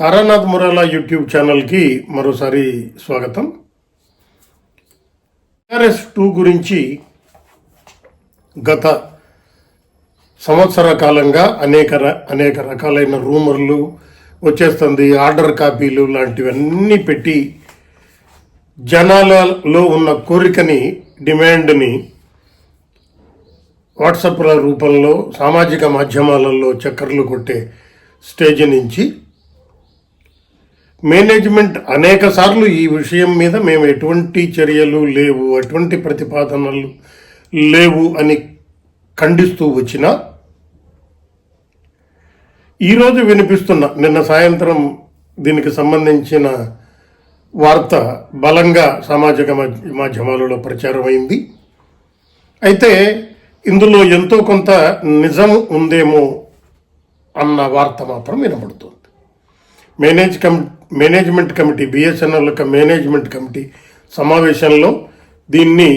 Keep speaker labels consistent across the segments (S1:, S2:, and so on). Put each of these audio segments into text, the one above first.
S1: Taranath మురాలా YouTube ఛానల్కి మరోసారి స్వాగతం. టిఆర్ఎస్ టూ గురించి గత సంవత్సర కాలంగా అనేక ర- అనేక రకాలైన రూమర్లు వచ్చేస్తుంది ఆర్డర్ కాపీలు లాంటివన్నీ పెట్టి జనాలలో ఉన్న కోరికని డిమాండ్ని వాట్సాప్ల రూపంలో సామాజిక మాధ్యమాలలో చక్కర్లు కొట్టే స్టేజ్ నుంచి మేనేజ్మెంట్ అనేక సార్లు ఈ విషయం మీద మేము ఎటువంటి చర్యలు లేవు ఎటువంటి ప్రతిపాదనలు లేవు అని ఖండిస్తూ వచ్చినా ఈరోజు వినిపిస్తున్న నిన్న సాయంత్రం దీనికి సంబంధించిన వార్త బలంగా సామాజిక మాధ్యమాలలో ప్రచారమైంది. అయితే ఇందులో ఎంతో కొంత నిజం ఉందేమో అన్న వార్త మాత్రం వినబడుతుంది. Manage committee management committee BSNL యొక్క మేనేజ్మెంట్ కమిటీ సమావేశంలో దీన్ని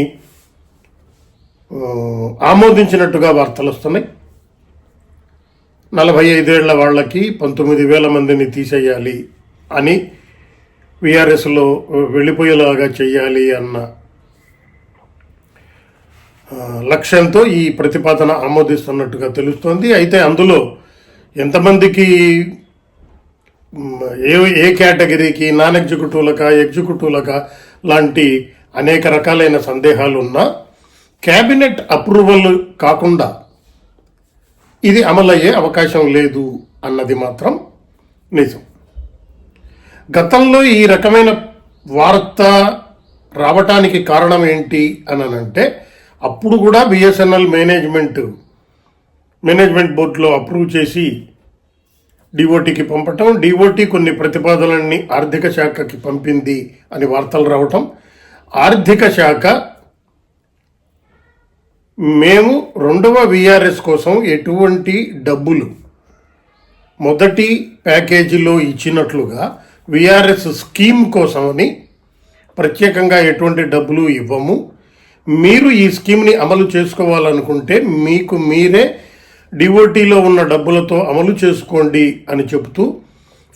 S1: ఆమోదించినట్టుగా వార్తలు వస్తున్నాయి. నలభై ఐదేళ్ళ వాళ్ళకి పంతొమ్మిది వేల మందిని తీసేయాలి అని విఆర్ఎస్లో వెళ్ళిపోయేలాగా చేయాలి అన్న లక్ష్యంతో ఈ ప్రతిపాదన ఆమోదిస్తున్నట్టుగా తెలుస్తోంది. అయితే అందులో ఎంతమందికి ఏ ఏ కేటగిరీకి నాన్ ఎగ్జిక్యూటివ్లకా ఎగ్జిక్యూటివ్లకా లాంటి అనేక రకాలైన సందేహాలు ఉన్నా క్యాబినెట్ అప్రూవల్ కాకుండా ఇది అమలయ్యే అవకాశం లేదు అన్నది మాత్రం నిజం. గతంలో ఈ రకమైన వార్త రావటానికి కారణం ఏంటి అని అంటే అప్పుడు కూడా బిఎస్ఎన్ఎల్ మేనేజ్మెంట్ మేనేజ్మెంట్ బోర్డులో అప్రూవ్ చేసి డిఓటీకి పంపటం డిఓటీ కొన్ని ప్రతిపాదనల్ని ఆర్థిక శాఖకి పంపింది అని వార్తలు రావటం. ఆర్థిక శాఖ మేము రెండవ విఆర్ఎస్ కోసం ఎటువంటి డబ్బులు మొదటి ప్యాకేజీలో ఇచ్చినట్లుగా విఆర్ఎస్ స్కీమ్ కోసమని ప్రత్యేకంగా ఎటువంటి డబ్బులు ఇవ్వము. మీరు ఈ స్కీమ్ని అమలు చేసుకోవాలనుకుంటే మీకు మీరే డివోటీలో ఉన్న డబ్బులతో అమలు చేసుకోండి అని చెబుతూ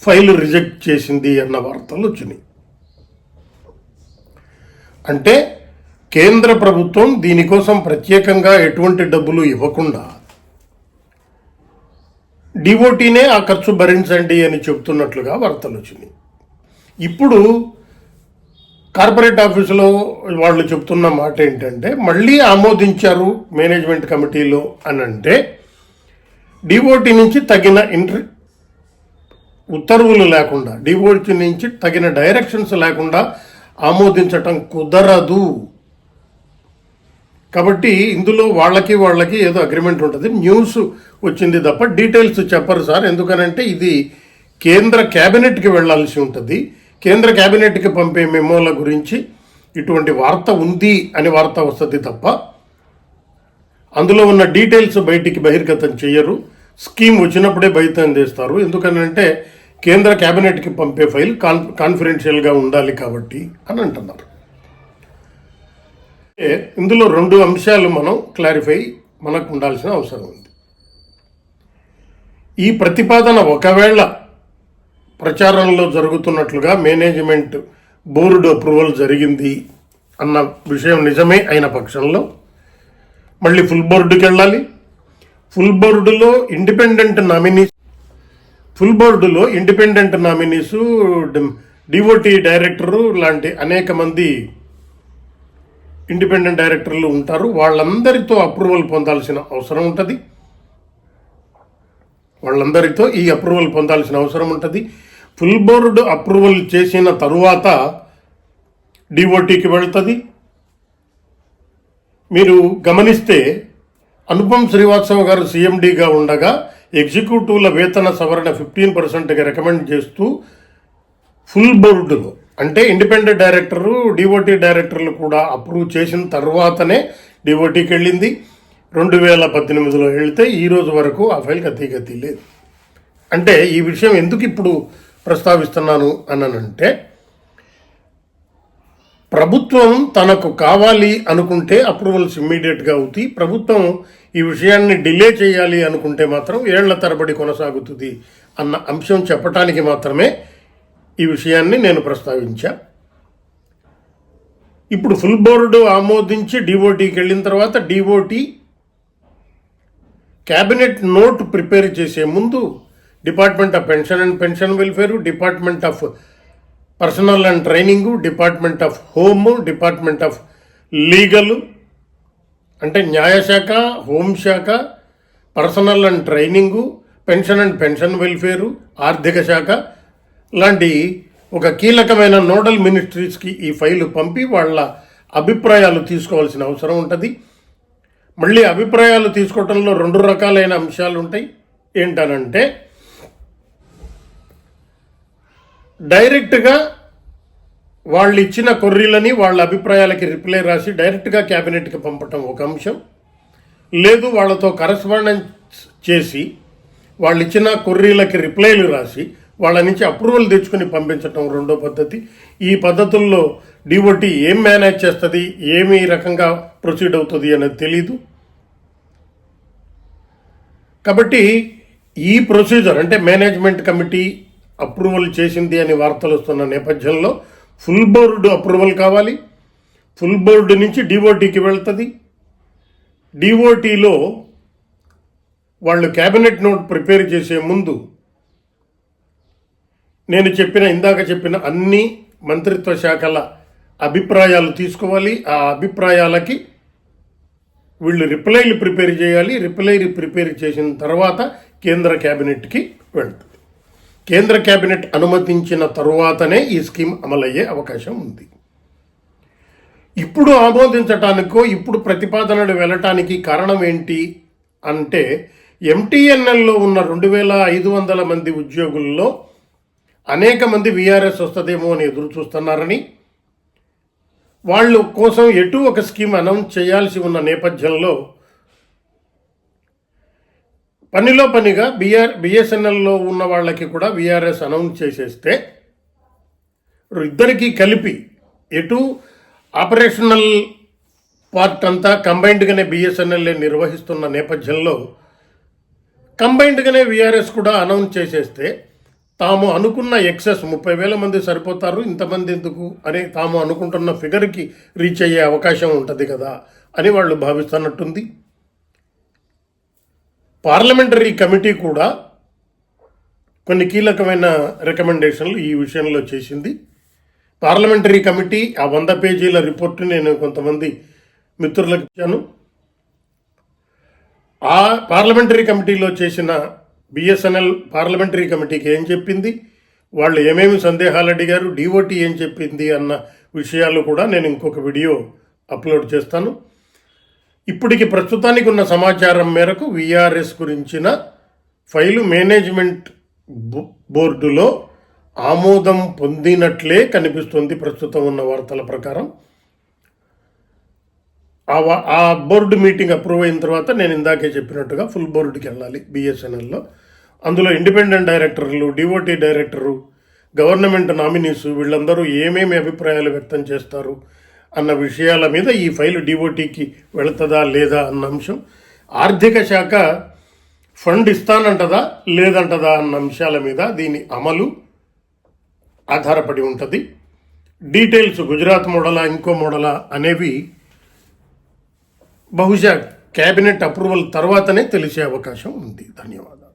S1: ఫైల్ రిజెక్ట్ చేసింది అన్న వార్తలు వచ్చినాయి. అంటే కేంద్ర ప్రభుత్వం దీనికోసం ప్రత్యేకంగా ఎటువంటి డబ్బులు ఇవ్వకుండా డిఓటీనే ఆ ఖర్చు భరించండి అని చెబుతున్నట్లుగా వార్తలు వచ్చినాయి. ఇప్పుడు కార్పొరేట్ ఆఫీసులో వాళ్ళు చెప్తున్న మాట ఏంటంటే మళ్ళీ ఆమోదించారు మేనేజ్మెంట్ కమిటీలో అని అంటే డిఓటి నుంచి తగిన ఇంటర్ ఉత్తర్వులు లేకుండా డిఓటి నుంచి తగిన డైరెక్షన్స్ లేకుండా ఆమోదించటం కుదరదు. కాబట్టి ఇందులో వాళ్ళకి వాళ్ళకి ఏదో అగ్రిమెంట్ ఉంటుంది. న్యూస్ వచ్చింది తప్ప డీటెయిల్స్ చెప్పరు సార్. ఎందుకనంటే ఇది కేంద్ర క్యాబినెట్కి వెళ్ళాల్సి ఉంటుంది. కేంద్ర క్యాబినెట్కి పంపే మెమోల గురించి ఇటువంటి వార్త ఉంది అని వార్త వస్తుంది తప్ప అందులో ఉన్న డీటెయిల్స్ బయటికి బహిర్గతం చేయరు స్కీమ్ వచ్చినప్పుడే బహిర్గతం చేస్తారు ఎందుకనంటే కేంద్ర క్యాబినెట్కి పంపే ఫైల్ కాన్ కాన్ఫిడెన్షియల్గా ఉండాలి కాబట్టి అని అంటున్నారు. ఇందులో రెండు అంశాలు మనం క్లారిఫై మనకు ఉండాల్సిన అవసరం ఉంది. ఈ ప్రతిపాదన ఒకవేళ ప్రచారంలో జరుగుతున్నట్లుగా మేనేజ్మెంట్ బోర్డు అప్రూవల్ జరిగింది అన్న విషయం నిజమే అయిన పక్షంలో మళ్ళీ ఫుల్ బోర్డుకి వెళ్ళాలి ఫుల్ బోర్డులో ఇండిపెండెంట్ నామినీస్ ఫుల్ బోర్డులో ఇండిపెండెంట్ నామినీసు డిఓటి డైరెక్టరు లాంటి అనేక మంది ఇండిపెండెంట్ డైరెక్టర్లు ఉంటారు. వాళ్ళందరితో అప్రూవల్ పొందాల్సిన అవసరం ఉంటుంది. వాళ్ళందరితో ఈ అప్రూవల్ పొందాల్సిన అవసరం ఉంటుంది. ఫుల్ బోర్డు అప్రూవల్ చేసిన తరువాత డిఓటికి వెళుతుంది. మీరు గమనిస్తే అనుపం శ్రీవాత్సవ గారు సీఎండీగా ఉండగా ఎగ్జిక్యూటివ్ల వేతన సవరణ ఫిఫ్టీన్ పర్సెంట్గా రికమెండ్ చేస్తూ ఫుల్ బోర్డులో అంటే ఇండిపెండెంట్ డైరెక్టరు డిఓటీ డైరెక్టర్లు కూడా అప్రూవ్ చేసిన తర్వాతనే డిఓటికి వెళ్ళింది. రెండు వేల పద్దెనిమిదిలో వెళ్తే ఈ రోజు వరకు ఆ ఫైల్ గతి గతి లేదు. అంటే ఈ విషయం ఎందుకు ఇప్పుడు ప్రస్తావిస్తున్నాను అనంటే ప్రభుత్వం తనకు కావాలి అనుకుంటే అప్రూవల్స్ ఇమ్మీడియట్గా అవుతాయి. ప్రభుత్వం ఈ విషయాన్ని డిలే చేయాలి అనుకుంటే మాత్రం ఏళ్ళ తరబడి కొనసాగుతుంది అన్న అంశం చెప్పటానికి మాత్రమే ఈ విషయాన్ని నేను ప్రస్తావించా. ఇప్పుడు ఫుల్ బోర్డు ఆమోదించి డిఓటీకి వెళ్ళిన తర్వాత డిఓటీ క్యాబినెట్ నోట్ ప్రిపేర్ చేసే ముందు department of pension and pension welfare department of personnel and training department of home department of legal అంటే న్యాయశాఖ హోంశాఖ personnel and training pension and pension welfare ఆర్థిక శాఖ. లాంటి ఒక కీలకమైన నోడల్ మినిస్ట్రీస్కి ఈ ఫైలు పంపి వాళ్ళ అభిప్రాయాలు తీసుకోవాల్సిన అవసరం ఉంటుంది. మళ్ళీ అభిప్రాయాలు తీసుకోవటంలో రెండు రకాలైన అంశాలు ఉంటాయి ఏంటనంటే డైరెక్ట్గా వాళ్ళు ఇచ్చిన కొర్రీలని వాళ్ళ అభిప్రాయాలకి రిప్లై రాసి డైరెక్ట్గా క్యాబినెట్కి పంపటం ఒక అంశం. లేదు వాళ్ళతో కరస్పాండెన్స్ చేసి వాళ్ళు ఇచ్చిన కొర్రీలకి రిప్లైలు రాసి వాళ్ళ నుంచి అప్రూవల్ తెచ్చుకొని పంపించటం రెండో పద్ధతి. ఈ పద్ధతుల్లో డిఓటి ఏం మేనేజ్ చేస్తుంది? ఏమి రకంగా ప్రొసీడ్ అవుతుంది అనేది తెలీదు. కాబట్టి ఈ ప్రొసీజర్ అంటే మేనేజ్మెంట్ కమిటీ అప్రూవల్ చేసింది అని వార్తలు వస్తున్న నేపథ్యంలో ఫుల్ బోర్డు అప్రూవల్ కావాలి. ఫుల్ బోర్డు నుంచి డిఓటీకి వెళ్తుంది. డిఓటీలో వాళ్ళు క్యాబినెట్ నోట్ ప్రిపేర్ చేసే ముందు నేను చెప్పిన ఇందాక చెప్పిన అన్ని మంత్రిత్వ శాఖల అభిప్రాయాలు తీసుకోవాలి. ఆ అభిప్రాయాలకి వీళ్ళు రిప్లైలు ప్రిపేర్ చేయాలి. రిప్లైలు ప్రిపేర్ చేసిన తర్వాత కేంద్ర క్యాబినెట్కి వెళ్తారు. కేంద్ర క్యాబినెట్ అనుమతించిన తరువాతనే ఈ స్కీమ్ అమలయ్యే అవకాశం ఉంది. ఇప్పుడు ఆమోదించటానికో ఇప్పుడు ప్రతిపాదనలు వెళ్ళటానికి కారణం ఏంటి అంటే ఎంటీఎన్ఎల్లో ఉన్న రెండు వేల ఐదు వందల మంది ఉద్యోగుల్లో అనేక మంది విఆర్ఎస్ వస్తుందేమో అని ఎదురు చూస్తున్నారని వాళ్ళు కోసం ఎటు ఒక స్కీమ్ అనౌన్స్ చేయాల్సి ఉన్న నేపథ్యంలో పనిలో పనిగా బిఆర్ బిఎస్ఎన్ఎల్లో ఉన్న వాళ్ళకి కూడా విఆర్ఎస్ అనౌన్స్ చేసేస్తే ఇద్దరికీ కలిపి ఎటు ఆపరేషనల్ పార్ట్ అంతా కంబైన్డ్గానే బిఎస్ఎన్ఎల్ఏ నిర్వహిస్తున్న నేపథ్యంలో కంబైన్డ్గానే విఆర్ఎస్ కూడా అనౌన్స్ చేసేస్తే తాము అనుకున్న ఎక్సెస్ ముప్పై వేల మంది సరిపోతారు ఇంతమంది ఎందుకు అని తాము అనుకుంటున్న ఫిగర్కి రీచ్ అయ్యే అవకాశం ఉంటుంది కదా అని వాళ్ళు భావిస్తున్నట్టుంది. పార్లమెంటరీ కమిటీ కూడా కొన్ని కీలకమైన రికమెండేషన్లు ఈ విషయంలో చేసింది. పార్లమెంటరీ కమిటీ ఆ వంద పేజీల రిపోర్ట్ నేను కొంతమంది మిత్రులకు ఇచ్చాను. ఆ పార్లమెంటరీ కమిటీలో చేసిన బిఎస్ఎన్ఎల్ పార్లమెంటరీ కమిటీకి ఏం చెప్పింది? వాళ్ళు ఏమేమి సందేహాలు అడిగారు? డిఓటి ఏం చెప్పింది? అన్న విషయాలు కూడా నేను ఇంకొక వీడియో అప్లోడ్ చేస్తాను. ఇప్పటికి ప్రస్తుతానికి ఉన్న సమాచారం మేరకు విఆర్ఎస్ గురించిన ఫైలు మేనేజ్మెంట్ బో- బోర్డులో ఆమోదం పొందినట్లే కనిపిస్తుంది ప్రస్తుతం ఉన్న వార్తల ప్రకారం. ఆ వా- ఆ బోర్డు మీటింగ్ అప్రూవ్ అయిన తర్వాత నేను ఇందాకే చెప్పినట్టుగా ఫుల్ బోర్డుకి వెళ్ళాలి బిఎస్ఎన్ఎల్లో అందులో ఇండిపెండెంట్ డైరెక్టర్లు డిఓటీ డైరెక్టరు గవర్నమెంట్ నామినీస్ వీళ్ళందరూ ఏమేమి అభిప్రాయాలు వ్యక్తం చేస్తారు అన్న విషయాల మీద ఈ ఫైలు డిఓటీకి వెళుతుందా లేదా అన్న అంశం. ఆర్థిక శాఖ ఫండ్ ఇస్తానంటదా లేదంటదా అన్న అంశాల మీద దీని అమలు ఆధారపడి ఉంటుంది. డీటెయిల్స్ గుజరాత్ మోడలా ఇంకో మోడలా అనేవి బహుశా క్యాబినెట్ అప్రూవల్ తర్వాతనే తెలిసే అవకాశం ఉంది. ధన్యవాదాలు.